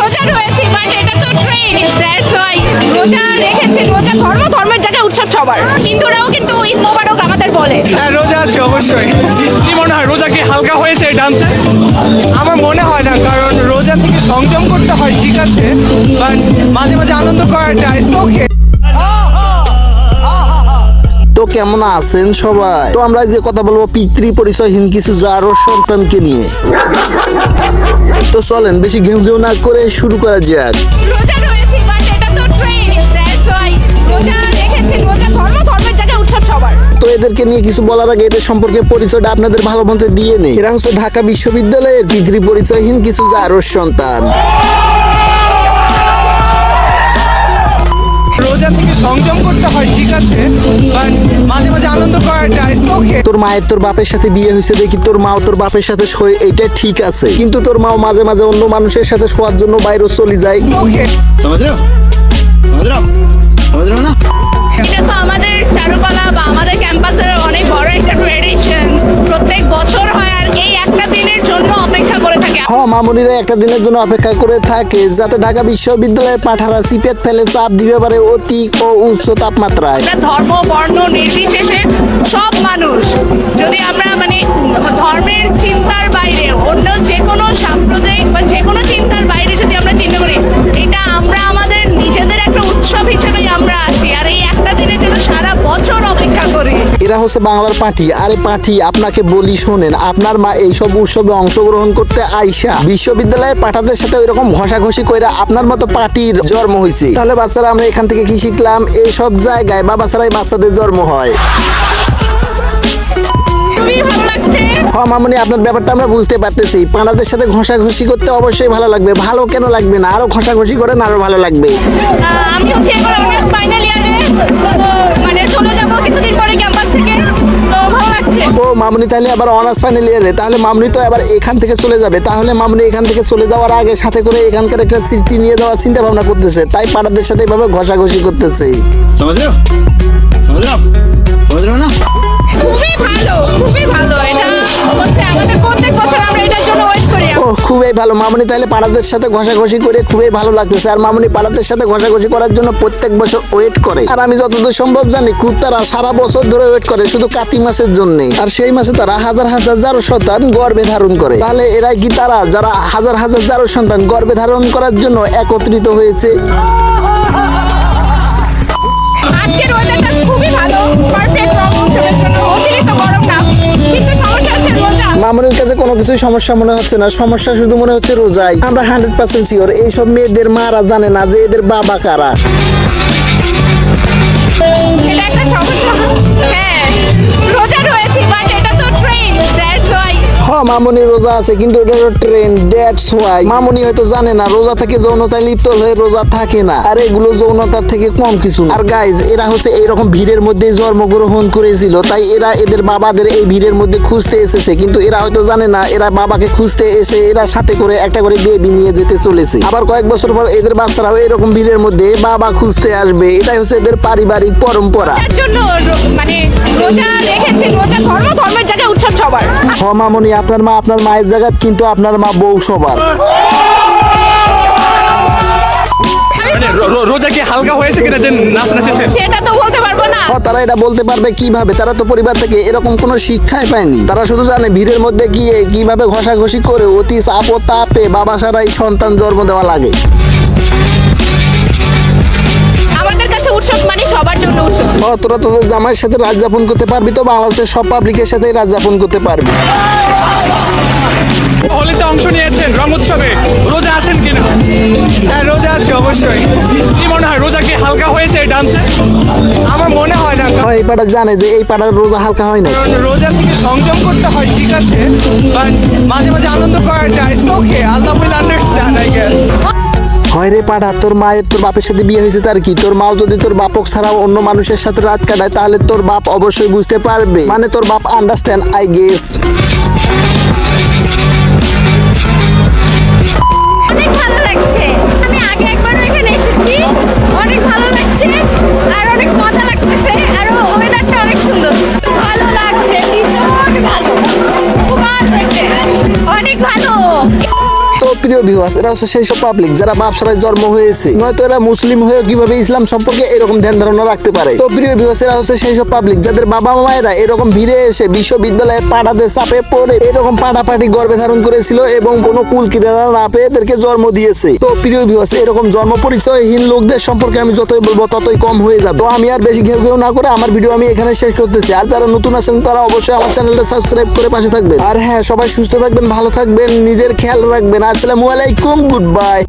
রোজা রয়েছি বাট এটা তো ট্রেন দ্যাটস ওয়াই রোজা রেখেছি রোজা ধর্ম, ধর্মের জায়গায় উৎসব সবার। হিন্দুরাও কিন্তু ঈদ মোবারক আমাদের বলে। হ্যাঁ রোজা আছে অবশ্যই। কি মনে হয়, রোজা কি হালকা হয়েছে এই ডান্সে আমার মনে হয় না, কারণ রোজা থেকে সংযম করতে হয়, ঠিক আছে বাট মাঝে মাঝে আনন্দ করাটা ইটস ওকে কেমন আছেন সবাই? তো আমরা যে কথা বলব পিতৃ পরিচয়হীন কিছু জারো সন্তানকে নিয়ে। তো চলেন বেশি ঘেউ ঘেউ না করে শুরু করা যাক। রোজা রয়েছি বাট এটা তো ট্রেন দ্যাটস ওয়াই রোজা রেখেছি রোজা ধর্ম ধর্মের জায়গায় উৎসব সবার। তো এদেরকে নিয়ে কিছু বলার আগে এদের সম্পর্কে পরিচয়টা আপনাদের ভালো মতো দিয়ে নেই। এরা হচ্ছে ঢাকা বিশ্ববিদ্যালয়ের পিতৃ পরিচয়হীন কিছু জারোর সন্তান। রোজা থেকে সংযম করতে হয় ঠিক আছে বাট তোর মায়ের তোর বাপের সাথে বিয়ে হয়েছে দেখি তোর মাও তোর বাপের সাথে শোয় এটা ঠিক আছে। কিন্তু তোর মাও মাঝে মাঝে অন্য মানুষের সাথে শোয়ার জন্য বাইরে চলে যায়। এটা একটা দিনের জন্য অপেক্ষা করে থাকে। হ্যাঁ, মামুনিরা একটা দিনের জন্য অপেক্ষা করে থাকে যাতে ঢাকা বিশ্ববিদ্যালয়ের পাঠারা সিপেট ফেলে চাপ দিবে পারে অতি ও উচ্চ তাপমাত্রায়। ধর্ম বর্ণ নির্বিশেষে হচ্ছে বাংলার পার্টি আরে পার্টি আপনাকে বলি শোনেন আপনার মা এইসব উৎসবে অংশগ্রহণ করতে আইসা বিশ্ববিদ্যালয়ের পাঠাদের সাথে ওইরকম ঘষাঘষি করে আপনার মতো পার্টির জন্ম হয়েছে তাহলে বাচ্চারা আমরা এখান থেকে কি শিখলাম? এইসব জায়গায় বাবা ছাড়াই বাচ্চাদের জন্ম হয়। খুবই ভালো লাগছে। হ মামনি আপনার ব্যাপারটা আমরা বুঝতে পারতেছি। পাড়াদের সাথে ঘষাঘষি করতে অবশ্যই ভালো লাগবে। ভালো কেন লাগবে না? আরও ঘষাঘষি করেন আরও ভালো লাগবে। মামনি তাহলে আবার অনার্স ফাইনাল ইয়ারে তাহলে মামনি তো আবার এখান থেকে চলে যাবে। তাহলে মামনি এখান থেকে চলে যাওয়ার আগে সাথে করে এখানকার একটা স্মৃতি নিয়ে যাওয়ার চিন্তা ভাবনা করতেছে। তাই পাড়াদের সাথে এভাবে ঘষাঘষি করতেছে। সমুদ্র সমুদ্র সমুদ্র না? খুবই ভালো খুবই ভালো। ও ভালো। মামনি তাহলে পাড়াদের সাথে ঘষাঘষি করে খুবই ভালো লাগতেছে। আর মামনি পাড়াদের সাথে ঘষাঘষি করার জন্য প্রত্যেক বছর ওয়েট করে। আর আমি যতদূর সম্ভব জানি, কুত্তারা সারা বছর ধরে ওয়েট করে, শুধু কাতি মাসের জন্য আর সেই মাসে তারা হাজার হাজার জারো সন্তান গর্ভে ধারণ করে। তাহলে এরা কি তারা? যারা হাজার হাজার জারো সন্তান গর্ভে ধারণ করার জন্য একত্রিত হয়েছে। আজকের ওয়েদারটা খুবই ভালো পারফেক্ট মামুনের কাছে কোনো কিছুই সমস্যা মনে হচ্ছে না। সমস্যা শুধু মনে হচ্ছে রোজাই। আমরা হান্ড্রেড পার্সেন্ট শিওর এইসব মেয়েদের মারা জানে না যে এদের বাবা কারা। মামুনি রোজা আছে, কিন্তু এটা হলো ট্রেন দ্যাটস ওয়াই মামুনি হয়তো জানে না, রোজা থেকে যৌনতায় লিপ্ত হয়ে রোজা থাকে না। আর এগুলো যৌনতার থেকে কম কিছু আর গাইজ এরা হচ্ছে এইরকম ভিড়ের মধ্যে জন্মগ্রহণ করেছিল, তাই এরা এদের বাবাদের এই ভিড়ের মধ্যে খুঁজতে এসেছে। কিন্তু এরা হয়তো জানে না, এরা বাবাকে খুঁজতে এসে এরা সাথে করে একটা করে বেবি নিয়ে যেতে চলেছে। আবার কয়েক বছর পর এদের বাচ্চারাও এরকম ভিড়ের মধ্যে বাবা খুঁজতে আসবে। এটাই হচ্ছে এদের পারিবারিক পরম্পরা। মানে রোজা হ মামুনি আপনার মা আপনার মায়ের জায়গা কিন্তু আপনার মা বউ সবার। মানে রো- রো- রোজা কি হালকা হয়েছে কিনা যে নাচ নাচেছে? সেটা তো বলতে পারব না। তারা এটা বলতে পারবে কীভাবে? তারা তো পরিবার থেকে এরকম কোনো শিক্ষাই পায়নি। তারা শুধু জানে ভিড়ের মধ্যে গিয়ে কীভাবে ঘষাঘষি করে অতি চাপ ও তাপে বাবা সারাই সন্তান জন্ম দেওয়া লাগে। উৎসব মানে সবার জন্য উৎসব। তোরা তোদের জামাইয়ের সাথে রাত যাপন করতে পারবি তো বাংলাদেশের সব পাবলিকের সাথে রাত যাপন করতে পারবি। হোলিতে অংশ নিয়েছেন রং উৎসবে। রোজা আছেন কিনা? হ্যাঁ রোজা আছে অবশ্যই। কি মনে হয় রোজা কি হালকা হয়েছে এই ডান্সে আমার মনে হয় না। হ, এই পাড়া জানে যে এই পাড়ার রোজা হালকা হয় না রোজা থেকে সংযম করতে হয় ঠিক আছে বাট মাঝে মাঝে আনন্দ করাটা ইটস ওকে আল্লাহ হয় রে পাড়া, তোর মায়ের তোর বাপের সাথে বিয়ে হয়েছে তার কি? তোর মাও যদি তোর বাপক ছাড়াও অন্য মানুষের সাথে রাত কাটায়, তাহলে তোর বাপ অবশ্যই বুঝতে পারবে। মানে তোর বাপ আন্ডারস্ট্যান্ড আই গেস অনেক ভালো লাগছে। আমি আগে একবার এখানে এসেছি। অনেক ভালো প্রিয় ভিউয়ার্স এরা হচ্ছে সেই সব পাবলিক যারা বাপসারায় জন্ম হয়েছে। নয়তো এরা মুসলিম হয়ে কীভাবে ইসলাম সম্পর্কে এরকম ধ্যান ধারণা রাখতে পারে। তো প্রিয় ভিউয়ার্স এরা হচ্ছে সেই সব পাবলিক যাদের বাবা মায়েরা এরকম ভিড়ে এসে বিশ্ববিদ্যালয়ের পাড়াতে চাপে পড়ে এরকম পাটাপাটি গর্ভে ধারণ করেছিল এবং কোনো কুল কিনারা না পেয়ে এদেরকে জন্ম দিয়েছে। তো প্রিয় ভিউয়ার্স এরকম জন্ম পরিচয়হীন লোকদের সম্পর্কে আমি যতই বলব ততই কম হয়ে যাবে। তো আমি আর বেশি ঘেউ ঘেউ না করে আমার ভিডিও আমি এখানে শেষ করতেছি। আর যারা নতুন আছেন তারা অবশ্যই আমার চ্যানেলটা সাবস্ক্রাইব করে পাশে থাকবেন। আর হ্যাঁ সবাই সুস্থ থাকবেন, ভালো থাকবেন, নিজের খেয়াল রাখবেন। আসসালামু আলাইকুম গুড বাই।